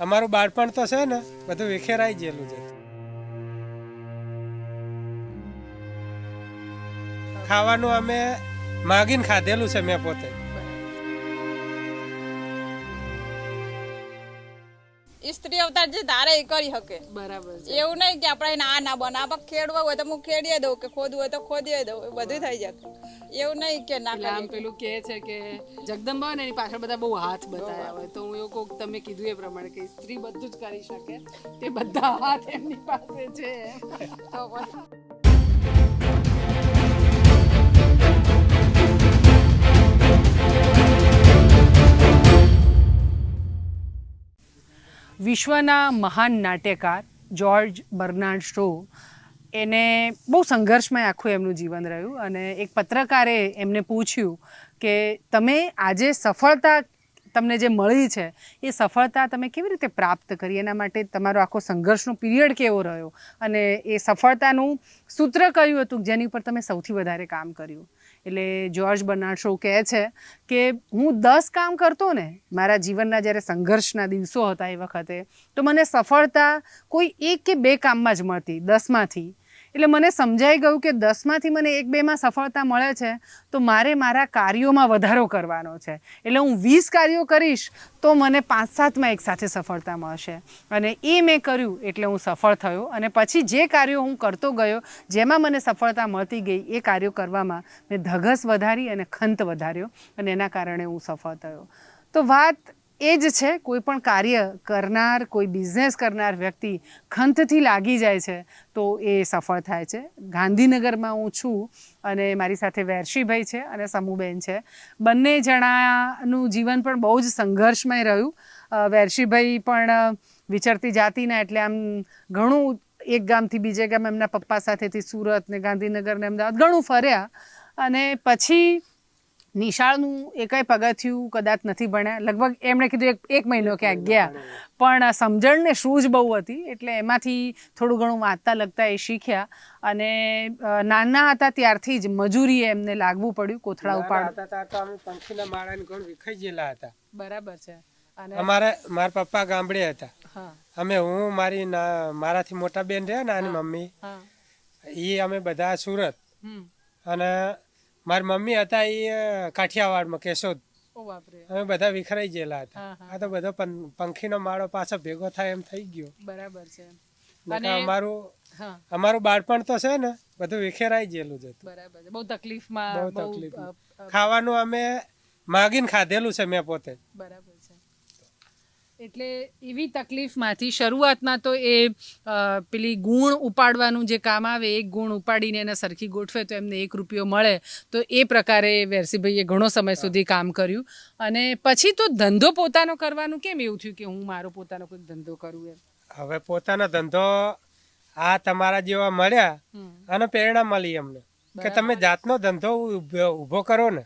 અમારું બાળપણ તો છે ને, બધું વિખેરાઈ ગયેલું છે. ખાવાનું અમે માગીને ખાધેલું છે મેં પોતે. સ્ત્રી અવતાર જે ધારે એ કરી શકે. બરાબર એવું નહીં કે આપણે ના ના બને આપણે ખેડવા હોય તો હું ખેડીએ દઉં કે ખોદવું હોય તો ખોદી દઉં બધું થઈ જાય એવું નહીં કે ના આમ પેલું કહે છે કે જગદંબા ને એની પાછળ બધા બહુ હાથ બતાવ્યા હોય. તો હું એવું કહું તમે કીધું એ પ્રમાણે કે સ્ત્રી બધું જ કરી શકે. તે બધા હાથ એમની પાસે છે. તો વિશ્વના મહાન નાટ્યકાર જ્યોર્જ બર્નાર્ડ શો એને બહુ સંઘર્ષમય આખું એમનું જીવન રહ્યું અને એક પત્રકારે એમને પૂછ્યું કે તમે આજે સફળતા તમને જે મળી છે, એ સફળતા તમે કેવી રીતે પ્રાપ્ત કરી? એના માટે તમારો આખો સંઘર્ષનો પિરિયડ કેવો રહ્યો? અને એ સફળતાનું સૂત્ર કયું હતું, જેની ઉપર તમે સૌથી વધારે કામ કર્યું? એટલે જ્યોર્જ બર્નાર્ડ શો કહે છે કે હું દસ કામ કરતો ને, મારા જીવનના જ્યારે સંઘર્ષના દિવસો હતા એ વખતે, તો મને સફળતા કોઈ એક કે બે કામમાં જ મળતી, દસમાંથી. એટલે મને સમજાઈ ગયું કે દસમાંથી મને એક બેમાં સફળતા મળે છે, તો મારે મારા કાર્યોમાં વધારો કરવાનો છે. એટલે હું વીસ કાર્યો કરીશ, તો મને પાંચ સાતમાં એક સાથે સફળતા મળશે. અને એ મેં કર્યું એટલે હું સફળ થયો. અને પછી જે કાર્યો હું કરતો ગયો, જેમાં મને સફળતા મળતી ગઈ, એ કાર્યો કરવામાં મેં ધગસ વધારી અને ખંત વધાર્યો. અને એના કારણે હું સફળ થયો. તો વાત એ જ છે, કોઈ પણ કાર્ય કરનાર, કોઈ બિઝનેસ કરનાર વ્યક્તિ ખંતથી લાગી જાય છે, તો એ સફળ થાય છે. ગાંધીનગરમાં હું છું અને મારી સાથે વેરશીભાઈ છે અને સમૂહબેન છે. બંને જણાનું જીવન પણ બહુ જ સંઘર્ષમય રહ્યું. વેરશીભાઈ પણ વિચરતી જાતિના એટલે આમ ઘણું એક ગામથી બીજે ગામ એમના પપ્પા સાથેથી સુરત ને ગાંધીનગર ને અમદાવાદ ઘણું ફર્યા અને પછી નિશાળનું એકાય પગથિયું કદાચ નથી ભણ્યા. લગભગ એમણે કીધું એક એક મહિનો ક્યાંક ગયા. પણ સમજણને સમજણ ને સૂઝ બહુ હતી એટલે એમાંથી થોડું ઘણું વાંચતા લગતા એ શીખ્યા. અને નાના હતા ત્યારથી જ મજૂરીએ એમને લાગવું પડ્યું કોથળા ઉપાડ હતા તો અમે પંખીના માળાને ઘણું વિખાઈ ગયેલા હતા. બરાબર છે. અને અમારે મારા પપ્પા ગામડે હતા. અમે હું મારી મારાથી મોટા બેન રહ્યા ને આની મમ્મી. એ અમે બધા સુરત. અને મારી મમ્મી હતા એ કાઠિયાવાડમાં કેશોદ. અમે બધા વિખરાઈ ગયેલા હતા. આ તો બધો પંખીનો માળો પાછો ભેગો થાય એમ થઈ ગયો. બરાબર છે અને અમારું અમારું બાળપણ તો છે ને બધું વિખેરાઈ ગયેલું જ હતું. બરાબર બહુ તકલીફમાં બહુ તકલીફ. ખાવાનું અમે માગીને ખાધેલું છે મેં પોતે. બરાબર. એટલે એવી તકલીફમાંથી શરૂઆતમાં તો એ પેલી ગુણ ઉપાડવાનું જે કામ આવે એક ગુણ ઉપાડીને એને સરખી ગોઠવે તો એમને એક રૂપિયો મળે તો એ પ્રકારે વેરસીભાઈએ ઘણો સમય સુધી કામ કર્યું. અને પછી તો ધંધો પોતાનો કરવાનું કેમ એવું થયું કે હું મારો પોતાનો કોઈ ધંધો કરું એમ? હવે પોતાનો ધંધો આ તમારા જેવા મળ્યા અને પ્રેરણા મળી અમને કે તમે જાતનો ધંધો ઊભો- કરો ને.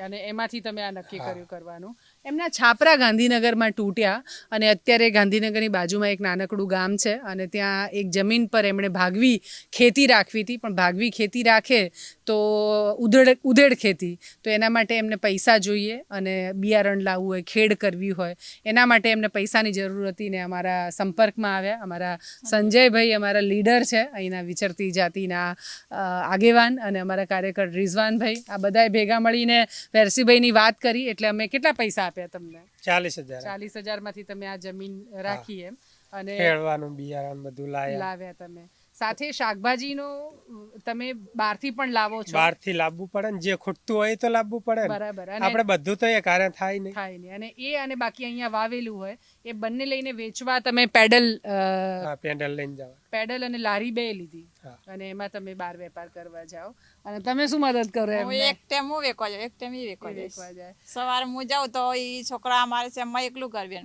અને એમાંથી તમે આ નક્કી કર્યું કરવાનું. એમના છાપરા ગાંધીનગરમાં તૂટ્યા અને અત્યારે ગાંધીનગરની બાજુમાં એક નાનકડું ગામ છે અને ત્યાં એક જમીન પર એમણે ભાગવી ખેતી રાખવી હતી. પણ ભાગવી ખેતી રાખે તો ઉધેડ ઉધેડ ખેતી. તો એના માટે એમને પૈસા જોઈએ અને બિયારણ લાવવું હોય, ખેડ કરવી હોય. એના માટે એમને પૈસાની જરૂર હતી ને અમારા સંપર્કમાં આવ્યા. અમારા સંજયભાઈ અમારા લીડર છે. અહીંના વિચરતી જાતિના આગેવાન અને અમારા કાર્યકર રિઝવાનભાઈ. આ બધાએ ભેગા મળીને વેરસીભાઈની વાત કરી એટલે અમે કેટલા પૈસા આપ્યા તમને. ચાલીસ હજાર. ચાલીસ હજારમાંથી તમે આ જમીન રાખી એમ. અને ખેડવાનું બિયારણ બધું લાયા. લાવ્યા તમે. સાથે શાકભાજીનો તમે બહારથી પણ લાવો છો? બહારથી લાવવું પડે ને જે ખૂટતું હોય તો લાવવું પડે બરાબર આપણે બધું તો એ કારણ થાય નહીં. થાય નહીં. અને એ અને બાકી અહીંયા વાવેલું હોય એ બંને લઈને વેચવા તમે પેડલ પેડલ લઈને જાવ. પેડલ અને લારી બે લીધી. અને એમાં તમે બાર વેપાર કરવા જાઓ. અને તમે શું મદદ કરો હું એક ટાઈમ હું વેકવા જાઉં એક ટાઈમ એ વેકવા જાય. સવારે હું જાઉં તો એ છોકરા અમારે છે એમાં એકલું કરવે.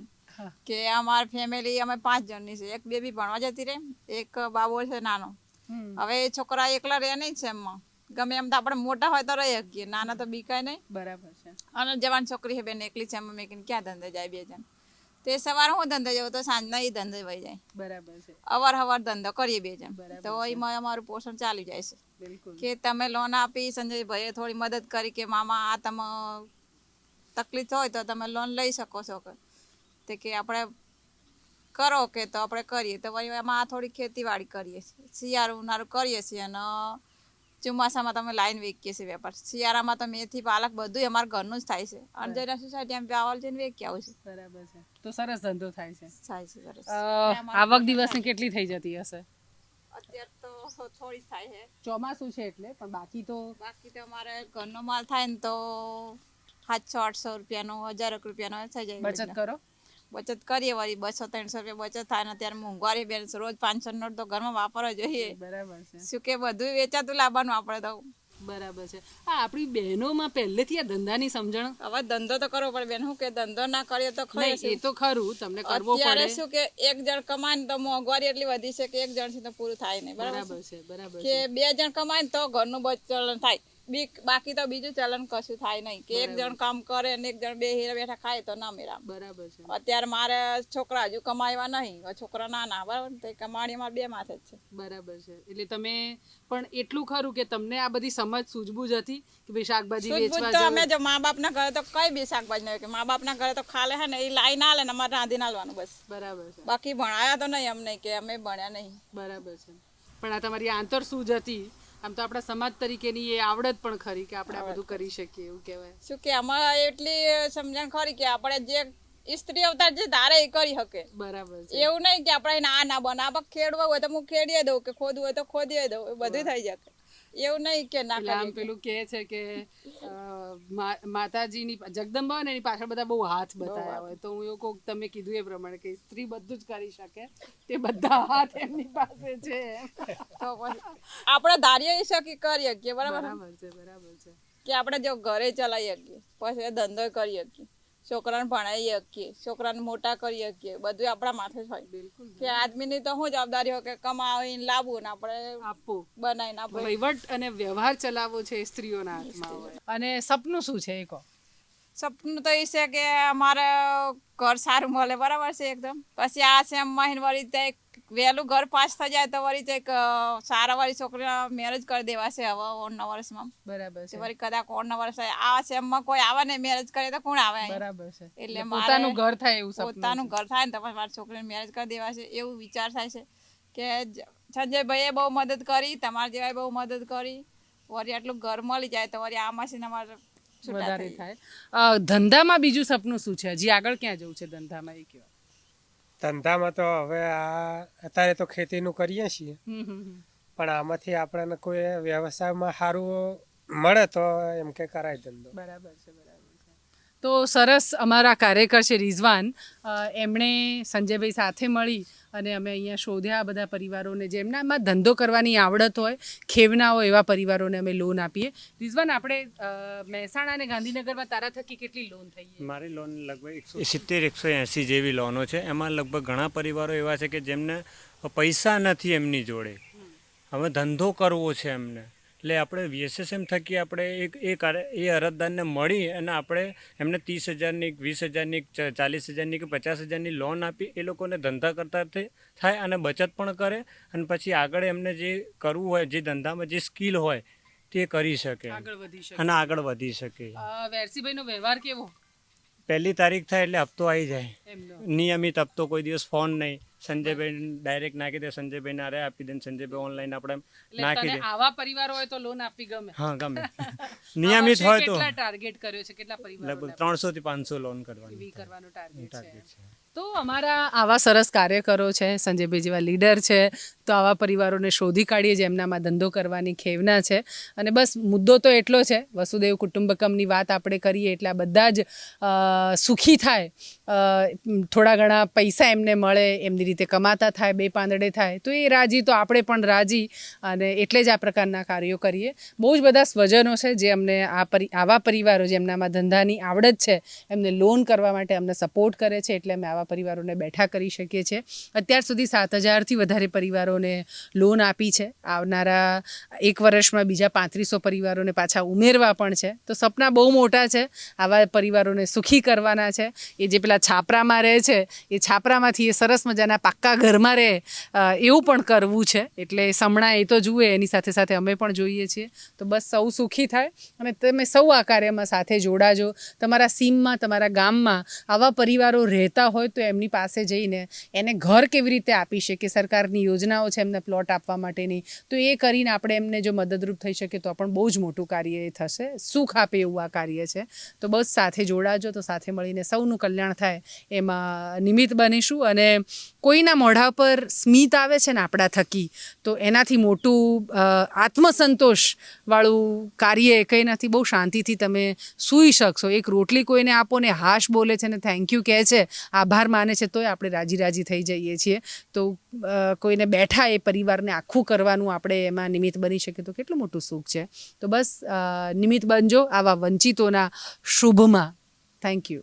કે અમાર ફેમિલી અમે પાંચ જણની છે. એક બેબી ભણવા જતી રહે એક બાબો છે નાનો. હવે છોકરા એકલા રહે નહીં છે એમાં ગમે એમ તો આપણે મોટા હોય તો રહી શકીએ નાના તો બીકાય નહીં. બરાબર છે. અને જવાન છોકરી છે બેન એકલી છે મેં કીધું ક્યાં ધંધે જાય બે જણ. તે સવારે હું ધંધે જવું તો સાંજના એ ધંધે વહી જાય. બરાબર છે. અવાર હવાર ધંધો કરીએ બે જણ. તો એમાં અમારું પોષણ ચાલી જાય છે. કે તમે લોન આપી સંજયભાઈએ થોડી મદદ કરી કે મામા આ તમે તકલીફ હોય તો તમે લોન લઈ શકો છો. કે તે કે આપણે કરો કે તો આપણે કરીએ. તો વળી એમાં આ થોડી ખેતીવાડી કરીએ છીએ. શિયાળું ઉનાળું કરીએ છીએ અને ચોમાસામાં તમે લાઈન વેચીએ છીએ વેપાર. શિયાળામાં તો મેથી પાલક બધું અમારા ઘરનું જ થાય છે. અંજના સોસાયટી એમ ચાવલ જઈને વેચી આવું છે. બરાબર છે. તો સરસ ધંધો થાય છે. થાય છે સરસ. આવક દિવસની કેટલી થઈ જતી હશે? અત્યારે તો થોડી થાય છે. ચોમાસું છે એટલે પણ બાકી તો બાકી તો અમારે ઘરનો માલ થાય ને તો સાતસો આઠસો રૂપિયાનો હજાર રૂપિયાનો થઈ જાય બચત કરો? બચત કરીએ વળી બસો ત્રણસો રૂપિયા બચત થાય ને અત્યારે મોંઘવારી બેન રોજ પાંચસો નોટ તો ઘરમાં વાપરવા જોઈએ. બરાબર છે. શું કે બધું વેચાતું લાવવાનું આપણે તો. બરાબર છે. આ આપણી બહેનોમાં પહેલેથી આ ધંધાની સમજણ? હવે ધંધો તો કરવો પડે બેન શું કે ધંધો ના કરીએ તો ખરી એ તો ખરું તમને કરવો પડે. શું કે એક જણ કમાય ને તો મોંઘવારી એટલી વધી છે કે એક જણ છે તો પૂરું થાય નહીં બરાબર બરાબર છે? બરાબર કે બે જણ કમાય ને તો ઘરનું બચત થાય. બી બાકી તો બીજું ચલણ કશું થાય નહીં. કે એક જણ કામ કરે અને એક જણ બે હીરા બેઠા ખાય તો ના મેરા બરાબર છે. અત્યારે મારે છોકરા હજુ કમાવા નહીં છોકરા નાના બરાબર? તો કમાણી મારે બે માથે જ છે. બરાબર છે. એટલે તમે પણ એટલું ખરું કે તમને આ બધી સમજ સૂઝબૂઝ હતી કે ભાઈ શાકભાજી વેચવા તો અમે જો મા બાપના ઘરે તો કઈ બી શાકભાજી નહીં કે મા બાપના ઘરે તો ખાલે હે ને એ લાઈ ના લે ને અમારે રાંધી નાલવાનું બસ. બરાબર છે. બાકી ભણાયા તો નહીં અમને કે અમે ભણ્યા નહીં. બરાબર છે. પણ આ તમારી આંતર સૂઝ હતી આમ તો આપણા સમાજ તરીકેની એ આવડત પણ ખરી કે આપણે આ બધું કરી શકીએ એવું કહેવાય. શું કે અમારે એટલી સમજણ ખરી કે આપણે જે સ્ત્રી અવતાર જે ધારે એ કરી શકે. બરાબર એવું નહીં કે આપણે ના આ ના બને આપણે ખેડવા હોય તો હું ખેડીએ દઉં કે ખોદવું હોય તો ખોદીએ દઉં. એ બધું થઈ જાય એવું નહીં કે ના પેલું કે છે કે માતાજીની જગદંબા હોય ને એની પાછળ બધા બહુ હાથ બતાવ્યા હોય. તો હું એવું કહું તમે કીધું એ પ્રમાણે કે સ્ત્રી બધું જ કરી શકે. તે બધા હાથ એમની પાસે છે. આપણે ધારીએ એ શકી કરી શકીએ બરાબર? બરાબર છે બરાબર છે. કે આપણે જો ઘરે ચલાવી શકીએ પછી ધંધો કરી શકીએ છોકરાને ભણાવી શકીએ છોકરાને મોટા કરી શકીએ બધું આપણા માથે જ હોય. બિલકુલ કે આદમીની તો શું જવાબદારી હોય કે કમાવીને લાવવું ને આપણે આપવું બનાવીને આપણે વહીવટ અને વ્યવહાર ચલાવવો છે સ્ત્રીઓના હાથમાં હોય. અને સપનું શું છે એ કહો? સપનું તો એ છે કે અમારે ઘર સારું મળે બરાબર છે એકદમ? પછી આ છે મહિને ત્યાં વહેલું ઘર પાસ થઈ જાય તો વળી એક, સારા વાળી છોકરીના મેરેજ કરી દેવા છે હવે ઓળના વર્ષમાં. બરાબર છે. વળી કદાચ ઓળના વર્ષ. આ સેમમાં કોઈ આવે ને મેરેજ કરે તો કોણ આવે? બરાબર છે. એટલે પોતાનું ઘર થાય એવું પોતાનું ઘર થાય ને તમારે મારી છોકરીને મેરેજ કરી દેવાશે એવું વિચાર થાય છે. કે સંજયભાઈએ બહુ મદદ કરી તમારા જેવાએ બહુ મદદ કરી. વળી આટલું ઘર મળી જાય તો વળી આમાંથી અમારે વધારે થાય. ધંધામાં બીજું સપનું શું છે? હજી આગળ ક્યાં જવું છે ધંધામાં એ કહેવાય ધંધામાં તો હવે આ અત્યારે તો ખેતીનું કરીએ છીએ. પણ આમાંથી આપણને કોઈ વ્યવસાયમાં સારું મળે તો એમ કે કરાય ધંધો. બરાબર છે તો સરસ અમારા કાર્યકર છે રિઝવાન. એમણે સંજયભાઈ સાથે મળી અને અમે અહીંયા શોધ્યા બધા પરિવારોને. જેમનામાં ધંધો કરવાની આવડત હોય ખેવના હોય એવા પરિવારોને અમે લોન આપીએ. રિઝવાન આપણે મહેસાણા અને ગાંધીનગરમાં તારા થકી કેટલી લોન થઈ મારી લોન લગભગ એકસો સિત્તેર એકસો એંસી જેવી લોનો છે. એમાં લગભગ ઘણા પરિવારો એવા છે કે જેમને પૈસા નથી એમની જોડે. હવે ધંધો કરવો છે એમને. એટલે આપણે વીએસએસએમ થકી આપણે એક એ કાર્ય એ અરજદારને મળી અને આપણે એમને ત્રીસ હજારની વીસ હજારની ચાલીસ હજારની કે પચાસ હજારની લોન આપી એ લોકોને ધંધા કરતા થાય અને બચત પણ કરે અને પછી આગળ એમને જે કરવું હોય જે ધંધામાં જે સ્કિલ હોય તે કરી શકે. અને આગળ વધી શકે. વેરસીભાઈનો વ્યવહાર કેવો? પહેલી તારીખ થાય એટલે હપ્તો આવી જાય. નિયમિત હપ્તો કોઈ દિવસ ફોન નહીં. સંજયભાઈ ડાયરેક્ટ નાખી દે સંજયબેન આરે આપી દે સંજયભાઈ ઓનલાઈન આપણે નાખી દે. આવા પરિવારો હોય તો લોન આપવી ગમે. હા ગમે. નિયમિત હોય તો. કેટલા ટાર્ગેટ કર્યો છે? કેટલા પરિવાર લગભગ ત્રણસો થી પાંચસો લોન કરવાની કરવાનો ટાર્ગેટ છે. તો અમારા આવા સરસ કાર્યકરો છે સંજયભાઈ જેવા લીડર છે, તો આવા પરિવારોને શોધી કાઢીએ જેમનામાં ધંધો કરવાની ખેવના છે. અને બસ મુદ્દો તો એટલો છે, વસુદેવ કુટુંબકમની વાત આપણે કરીએ એટલે આ બધા જ સુખી થાય થોડા ઘણા પૈસા એમને મળે, એમની રીતે કમાતા થાય, બે પાંદડે થાય, તો એ રાજી તો આપણે પણ રાજી અને એટલે જ આ પ્રકારના કાર્યો કરીએ. બહુ જ બધા સ્વજનો છે જે અમને આ આવા પરિવારો જેમનામાં ધંધાની આવડત છે, એમને લોન કરવા માટે અમને સપોર્ટ કરે છે, એટલે અમે આવા પરિવારોને બેઠા કરી શકીએ છીએ. અત્યાર સુધી સાત હજારથી વધારે પરિવારોને લોન આપી છે. આવનારા એક વર્ષમાં બીજા પાંત્રીસો પરિવારોને પાછા ઉમેરવા પણ છે. તો સપના બહુ મોટા છે. આવા પરિવારોને સુખી કરવાના છે. એ જે પેલા છાપરામાં રહે છે, એ છાપરામાંથી એ સરસ મજાના પાક્કા ઘરમાં રહે એવું પણ કરવું છે. એટલે સમણા એ તો જુએ, એની સાથે સાથે અમે પણ જોઈએ છીએ. તો બસ સૌ સુખી થાય અને તમે સૌ આ કાર્યમાં સાથે જોડાજો. તમારા સીમમાં, તમારા ગામમાં આવા પરિવારો રહેતા હોય તો એમની પાસે જઈને એને ઘર કેવી રીતે આપી શકે? સરકારની યોજનાઓ છે એમને પ્લોટ આપવા માટેની. તો એ કરીને આપણે એમને જો મદદરૂપ થઈ શકે તો પણ બહુ જ મોટું કાર્ય એ થશે. સુખ આપે એવું આ કાર્ય છે. તો બસ સાથે જોડાજો, તો સાથે મળીને સૌનું કલ્યાણ થાય એમાં નિમિત્ત બનીશું. અને કોઈના મોઢા પર સ્મિત આવે છે ને આપણા થકી, તો એનાથી મોટું આત્મસંતોષવાળું આત્મસંતોષ વાળું કાર્ય એ કંઈ નથી. બહુ શાંતિથી તમે સૂઈ શકશો. એક રોટલી કોઈને આપો ને હાશ બોલે છે ને થેન્ક યુ કહે છે, આભાર. માને છે, તોય આપણે રાજી રાજી થઈ જઈએ છીએ. તો કોઈને બેઠા એ પરિવારને આખું કરવાનું આપણે એમાં નિમિત્ત બની શકીએ તો કેટલું મોટું સુખ છે. તો બસ નિમિત્ત બનજો આવા વંચિતોના શુભમાં. Thank you